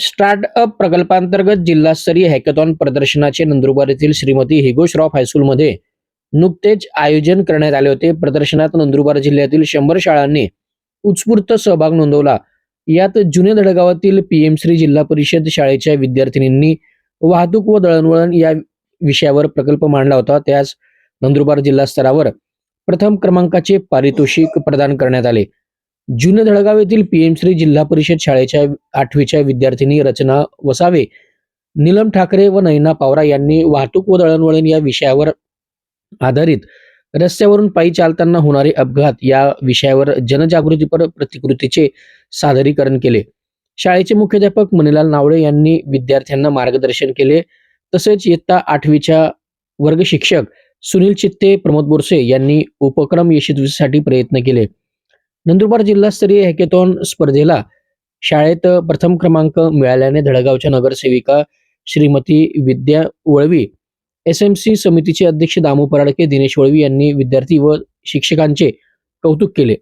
Startup प्रकल्पांतर्गत जिल्हास्तरीय hackathon प्रदर्शनाचे नंदुरबार येथील श्रीमती हिगो श्रॉफ हायस्कूलमध्ये नुकतेच आयोजन करण्यात आले होते. प्रदर्शनात नंदुरबार जिल्ह्यातील शंभर शाळांनी उत्स्फूर्त सहभाग नोंदवला. यात जुने धडगावातील पीएम श्री जिल्हा परिषद शाळेच्या विद्यार्थिनींनी वाहतूक व दळणवळण या विषयावर प्रकल्प मांडला होता. त्यास नंदुरबार जिल्हा स्तरावर प्रथम क्रमांकाचे पारितोषिक प्रदान करण्यात आले. जुने धडगाव येथील पीएम श्री जिल्हा परिषद शाळेच्या आठवीच्या विद्यार्थिनी रचना वसावे नीलम ठाकरे व नैना पावरा यांनी वाहतूक व दळणवळण या विषयावर आधारित रस्त्यावरून पायी चालताना होणारे अपघात या विषयावर जनजागृतीपर प्रतिकृतीचे सादरीकरण केले. शाळेचे मुख्याध्यापक मणिलाल नावडे यांनी विद्यार्थ्यांना मार्गदर्शन केले. तसेच इयत्ता आठवीच्या वर्ग शिक्षक सुनील चित्ते प्रमोद बोरसे यांनी उपक्रम यशस्वीसाठी प्रयत्न केले. नंदुरबार जिल्हास्तरीय हॅकेथॉन स्पर्धेला शाळेत प्रथम क्रमांक मिळाल्याने धडगावच्या नगरसेविका Shrimati Vidya Valvi S M C समितीचे अध्यक्ष दामू पराडके दिनेश वळवी यांनी विद्यार्थी व शिक्षकांचे कौतुक केले.